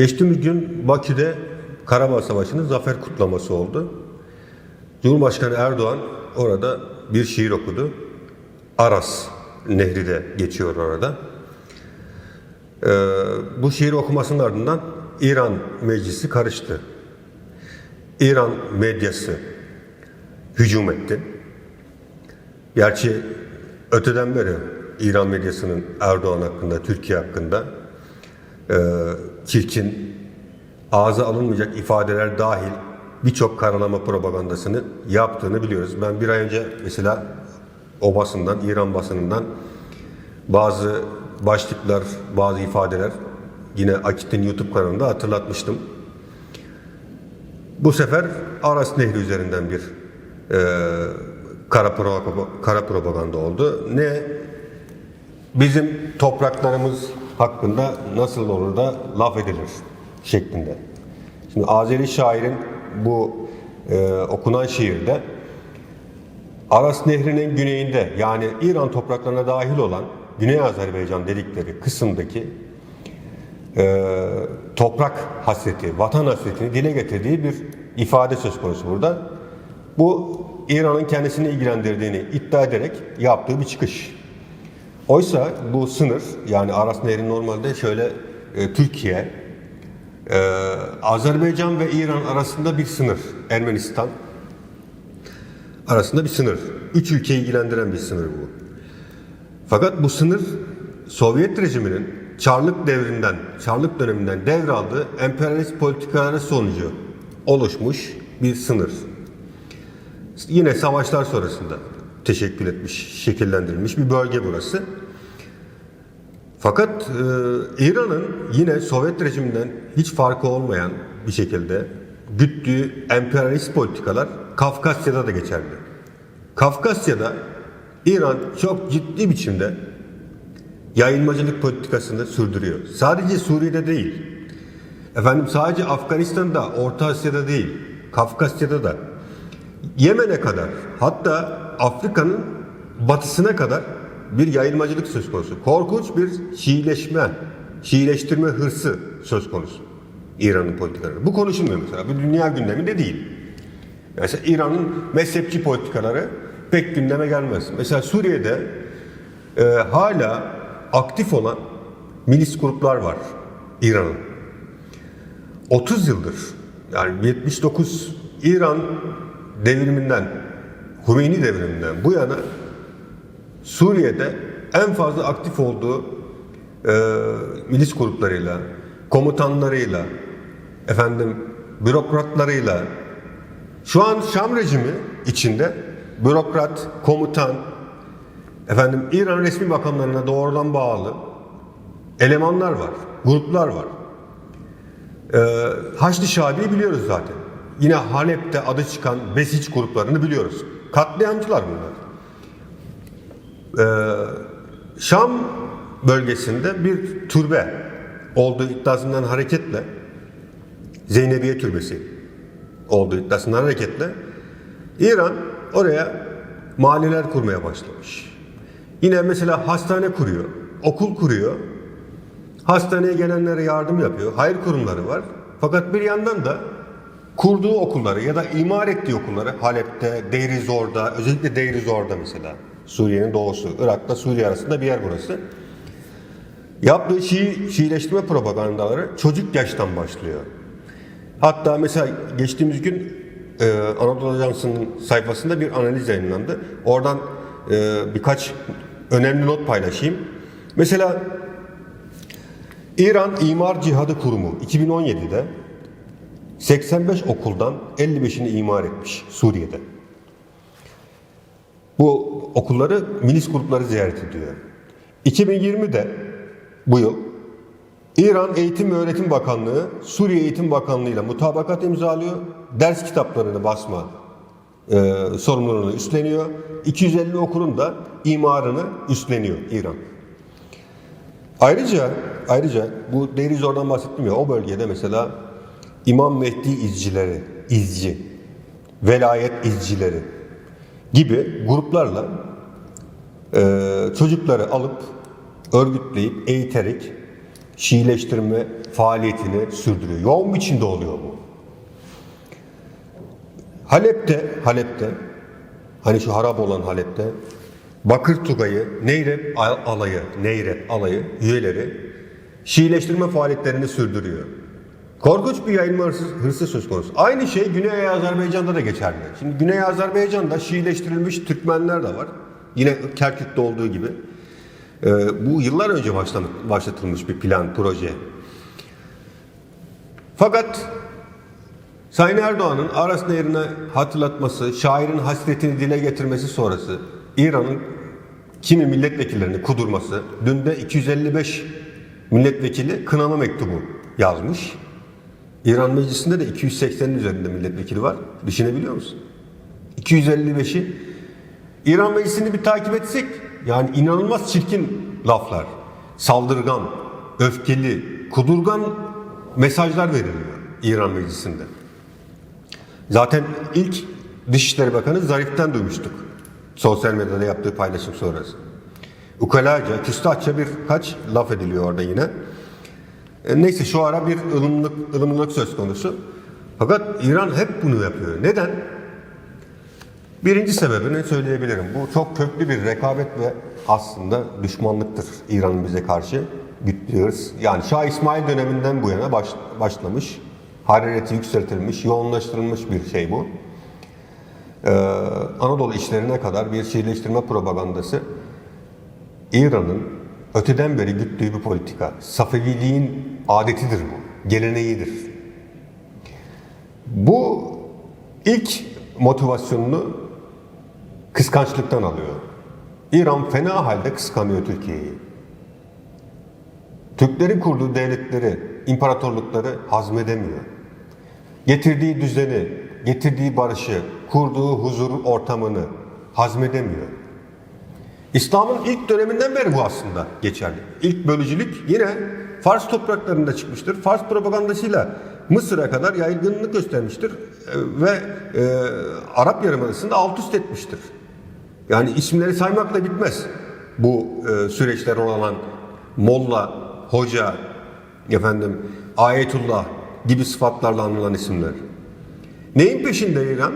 Geçtiğimiz gün Bakü'de Karabağ Savaşı'nın zafer kutlaması oldu. Cumhurbaşkanı Erdoğan orada bir şiir okudu. Aras Nehri de geçiyor orada. Ee, bu şiir okumasının ardından İran meclisi karıştı. İran medyası hücum etti. Gerçi öteden beri İran medyasının Erdoğan hakkında, Türkiye hakkında e, çirkin, ağza alınmayacak ifadeler dahil birçok karalama propagandasını yaptığını biliyoruz. Ben bir ay önce mesela o basından, İran basınından bazı başlıklar, bazı ifadeler yine Akit'in YouTube kanalında hatırlatmıştım. Bu sefer Aras Nehri üzerinden bir e, kara, kara propaganda oldu. Ne bizim topraklarımız hakkında nasıl olur da laf edilir şeklinde. Şimdi Azeri şairin bu e, okunan şiirde Aras Nehri'nin güneyinde yani İran topraklarına dahil olan Güney Azerbaycan dedikleri kısımdaki e, toprak hasreti, vatan hasretini dile getirdiği bir ifade söz konusu burada. Bu İran'ın kendisini ilgilendirdiğini iddia ederek yaptığı bir çıkış. Oysa bu sınır yani Aras Nehri normalde şöyle e, Türkiye, e, Azerbaycan ve İran arasında bir sınır. Ermenistan arasında bir sınır. Üç ülkeyi ilgilendiren bir sınır bu. Fakat bu sınır Sovyet rejiminin Çarlık devrinden, Çarlık döneminden devraldığı emperyalist politikaları sonucu oluşmuş bir sınır. Yine savaşlar sonrasında teşekkül etmiş, şekillendirilmiş bir bölge burası. Fakat e, İran'ın yine Sovyet rejiminden hiç farkı olmayan bir şekilde güttüğü emperyalist politikalar Kafkasya'da da geçerli. Kafkasya'da İran çok ciddi biçimde yayılmacılık politikasını sürdürüyor. Sadece Suriye'de değil. Efendim sadece Afganistan'da, Orta Asya'da değil, Kafkasya'da da Yemen'e kadar hatta Afrika'nın batısına kadar bir yayılmacılık söz konusu. Korkunç bir Şiileşme, Şiileştirme hırsı söz konusu İran'ın politikaları. Bu konuşulmuyor mesela. Bu dünya gündeminde değil. Mesela İran'ın mezhepçi politikaları pek gündeme gelmez. Mesela Suriye'de e, hala aktif olan milis gruplar var İran'ın. 30 yıldır yani 79 İran devriminden Hümeyni devriminden bu yana Suriye'de en fazla aktif olduğu e, milis gruplarıyla, komutanlarıyla, efendim bürokratlarıyla şu an Şam rejimi içinde bürokrat, komutan, efendim İran resmi makamlarına doğrudan bağlı elemanlar var, gruplar var. Ee, Haçlı Şabi'yi biliyoruz zaten. Yine Halep'te adı çıkan Besiç gruplarını biliyoruz. Katliamcılar bunlar. Ee, Şam bölgesinde bir türbe olduğu iddiasından hareketle Zeynebiye Türbesi olduğu iddiasından hareketle İran oraya mahalleler kurmaya başlamış. Yine mesela hastane kuruyor, okul kuruyor. Hastaneye gelenlere yardım yapıyor. Hayır kurumları var. Fakat bir yandan da kurduğu okulları ya da imar ettiği okulları Halep'te, Deir Zor'da, özellikle Deir Zor'da mesela Suriye'nin doğusu, Irak'ta Suriye arasında bir yer burası. Yaptığı Şii, Şiileştirme propagandaları çocuk yaştan başlıyor. Hatta mesela geçtiğimiz gün e, Anadolu Ajansı'nın sayfasında bir analiz yayınlandı. Oradan e, birkaç önemli not paylaşayım. Mesela İran İmar Cihadı Kurumu 2017'de 85 okuldan 55'ini imar etmiş Suriye'de. Bu okulları milis grupları ziyaret ediyor. 2020'de bu yıl İran Eğitim ve Öğretim Bakanlığı Suriye Eğitim Bakanlığı ile mutabakat imzalıyor. Ders kitaplarını basma e, sorumluluğunu üstleniyor. 250 okulun da imarını üstleniyor İran. Ayrıca ayrıca bu Deir Zor'dan bahsettim ya o bölgede mesela İmam Mehdi izcileri, izci, velayet izcileri gibi gruplarla e, çocukları alıp örgütleyip eğiterek Şiileştirme faaliyetini sürdürüyor. Yoğun biçimde oluyor bu. Halep'te, Halep'te, hani şu harap olan Halep'te, Bakır Tugay'ı, Neyrep al- alayı, Neyrep alayı üyeleri Şiileştirme faaliyetlerini sürdürüyor. Korkunç bir yayılma hırsı, hırsı söz konusu. Aynı şey Güney Azerbaycan'da da geçerli. Şimdi Güney Azerbaycan'da Şiileştirilmiş Türkmenler de var. Yine Kerkük'te olduğu gibi. Ee, bu yıllar önce başlatılmış bir plan, proje. Fakat Sayın Erdoğan'ın Aras Nehri'ne hatırlatması, şairin hasretini dile getirmesi sonrası İran'ın kimi milletvekillerini kudurması, dün de 255 milletvekili kınama mektubu yazmış. İran Meclisi'nde de 280'in üzerinde milletvekili var. Düşünebiliyor musun? 255'i İran Meclisi'ni bir takip etsek yani inanılmaz çirkin laflar, saldırgan, öfkeli, kudurgan mesajlar veriliyor İran Meclisi'nde. Zaten ilk Dışişleri Bakanı Zarif'ten duymuştuk. Sosyal medyada yaptığı paylaşım sonrası. Ukalaca, küstahça birkaç laf ediliyor orada yine. E, neyse şu ara bir ılımlılık, ılımlılık söz konusu. Fakat İran hep bunu yapıyor. Neden? Birinci sebebini söyleyebilirim. Bu çok köklü bir rekabet ve aslında düşmanlıktır İran'ın bize karşı gütlüyoruz. Yani Şah İsmail döneminden bu yana baş, başlamış, harareti yükseltilmiş, yoğunlaştırılmış bir şey bu. Ee, Anadolu işlerine kadar bir Şiileştirme propagandası İran'ın öteden beri güttüğü bir politika. Safeviliğin adetidir bu, geleneğidir. Bu ilk motivasyonunu kıskançlıktan alıyor. İran fena halde kıskanıyor Türkiye'yi. Türklerin kurduğu devletleri, imparatorlukları hazmedemiyor. Getirdiği düzeni, getirdiği barışı, kurduğu huzur ortamını hazmedemiyor. İslam'ın ilk döneminden beri bu aslında geçerli. İlk bölücülük yine Fars topraklarında çıkmıştır. Fars propagandasıyla Mısır'a kadar yaygınlık göstermiştir e, ve e, Arap Yarımadası'nda alt üst etmiştir. Yani isimleri saymakla bitmez bu e, süreçler olan Molla, Hoca, efendim Ayetullah gibi sıfatlarla anılan isimler. Neyin peşinde İran?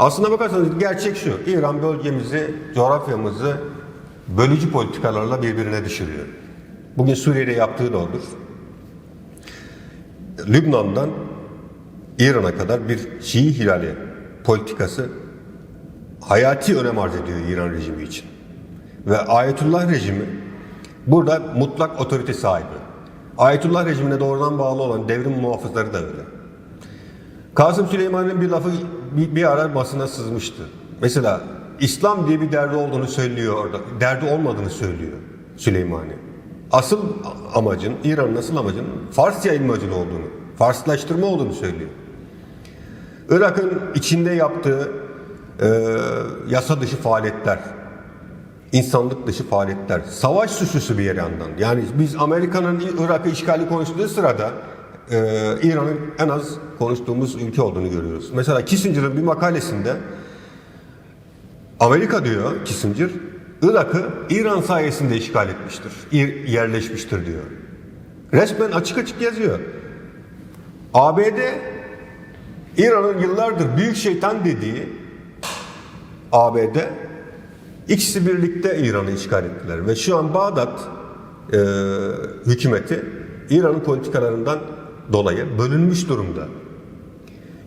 Aslına bakarsanız gerçek şu. İran bölgemizi, coğrafyamızı bölücü politikalarla birbirine düşürüyor. Bugün Suriye'de yaptığı da odur. Lübnan'dan İran'a kadar bir Şii hilali politikası hayati önem arz ediyor İran rejimi için. Ve Ayetullah rejimi burada mutlak otorite sahibi. Ayetullah rejimine doğrudan bağlı olan devrim muhafızları da öyle. Kasım Süleyman'ın bir lafı bir, bir ara basına sızmıştı. Mesela İslam diye bir derdi olduğunu söylüyor orada. Derdi olmadığını söylüyor Süleymani. Asıl amacın, İran'ın asıl amacın Fars yayılmacılığı olduğunu, Farslaştırma olduğunu söylüyor. Irak'ın içinde yaptığı e, yasa dışı faaliyetler, insanlık dışı faaliyetler, savaş suçlusu bir yandan. Yani biz Amerika'nın Irak'ı işgali konuştuğu sırada e, İran'ın en az konuştuğumuz ülke olduğunu görüyoruz. Mesela Kissinger'ın bir makalesinde Amerika diyor Kissinger, Irak'ı İran sayesinde işgal etmiştir, ir- yerleşmiştir diyor. Resmen açık açık yazıyor. ABD İran'ın yıllardır büyük şeytan dediği ABD ikisi birlikte İran'ı işgal ettiler ve şu an Bağdat e, hükümeti İran'ın politikalarından dolayı bölünmüş durumda.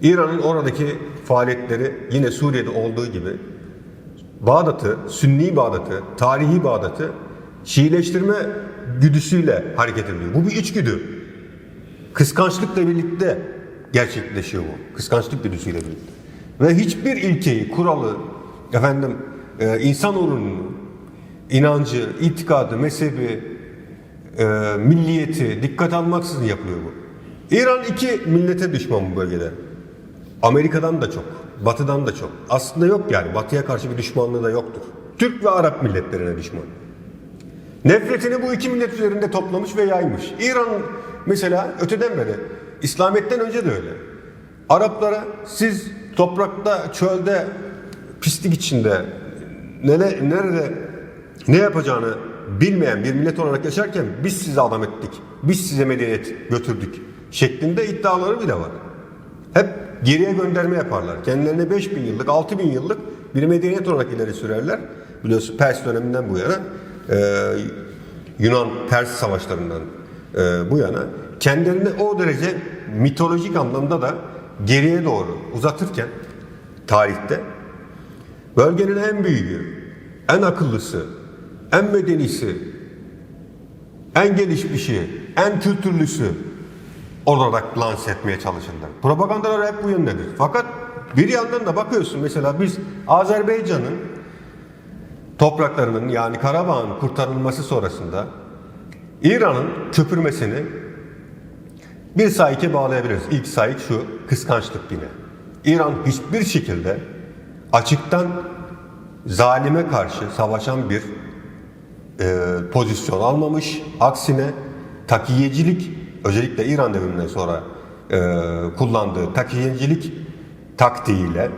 İran'ın oradaki faaliyetleri yine Suriye'de olduğu gibi Bağdat'ı, Sünni Bağdat'ı, tarihi Bağdat'ı Şiileştirme güdüsüyle hareket ediyor. Bu bir içgüdü. Kıskançlıkla birlikte gerçekleşiyor bu. Kıskançlık güdüsüyle birlikte. Ve hiçbir ilkeyi, kuralı, efendim e, insan onurunu, inancı, itikadı, mezhebi, e, milliyeti dikkat almaksızın yapılıyor bu. İran iki millete düşman bu bölgede. Amerika'dan da çok, Batı'dan da çok. Aslında yok yani. Batı'ya karşı bir düşmanlığı da yoktur. Türk ve Arap milletlerine düşman. Nefretini bu iki millet üzerinde toplamış ve yaymış. İran mesela öteden beri, İslamiyet'ten önce de öyle. Araplara siz toprakta, çölde, pislik içinde, nele, nerede, ne yapacağını bilmeyen bir millet olarak yaşarken biz size adam ettik, biz size medeniyet götürdük şeklinde iddiaları bile var. Hep geriye gönderme yaparlar. Kendilerine 5000 yıllık, 6000 yıllık bir medeniyet olarak ileri sürerler. Biliyorsun Pers döneminden bu yana e, Yunan-Pers savaşlarından e, bu yana kendilerini o derece mitolojik anlamda da geriye doğru uzatırken tarihte bölgenin en büyüğü, en akıllısı, en medenisi, en gelişmişi, en kültürlüsü olarak lanse etmeye çalışırlar. Propagandalar hep bu yöndedir. Fakat bir yandan da bakıyorsun mesela biz Azerbaycan'ın topraklarının yani Karabağ'ın kurtarılması sonrasında İran'ın köpürmesini bir sahike bağlayabiliriz. İlk sahik şu, kıskançlık yine. İran hiçbir şekilde açıktan zalime karşı savaşan bir e, pozisyon almamış. Aksine takiyecilik, özellikle İran devriminden sonra e, kullandığı takiyecilik taktiğiyle,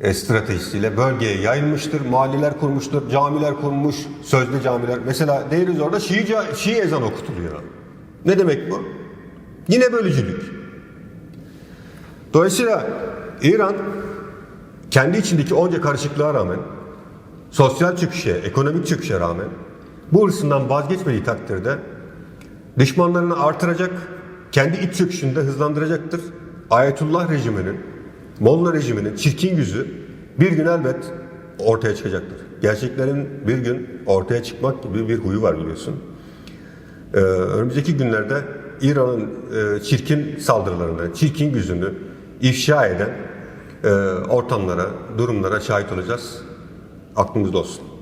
e, stratejisiyle bölgeye yayılmıştır. Mahalleler kurmuştur, camiler kurmuş, sözde camiler. Mesela değiliz orada Şii, Şii ezan okutuluyor. Ne demek bu? Yine bölücülük. Dolayısıyla İran kendi içindeki onca karışıklığa rağmen sosyal çıkışa, ekonomik çıkışa rağmen bu hırsından vazgeçmediği takdirde düşmanlarını artıracak, kendi iç çöküşünü de hızlandıracaktır. Ayetullah rejiminin, Molla rejiminin çirkin yüzü bir gün elbet ortaya çıkacaktır. Gerçeklerin bir gün ortaya çıkmak gibi bir huyu var biliyorsun. Ee, önümüzdeki günlerde İran'ın e, çirkin saldırılarını, çirkin yüzünü ifşa eden e, ortamlara, durumlara şahit olacağız. Aklımızda olsun.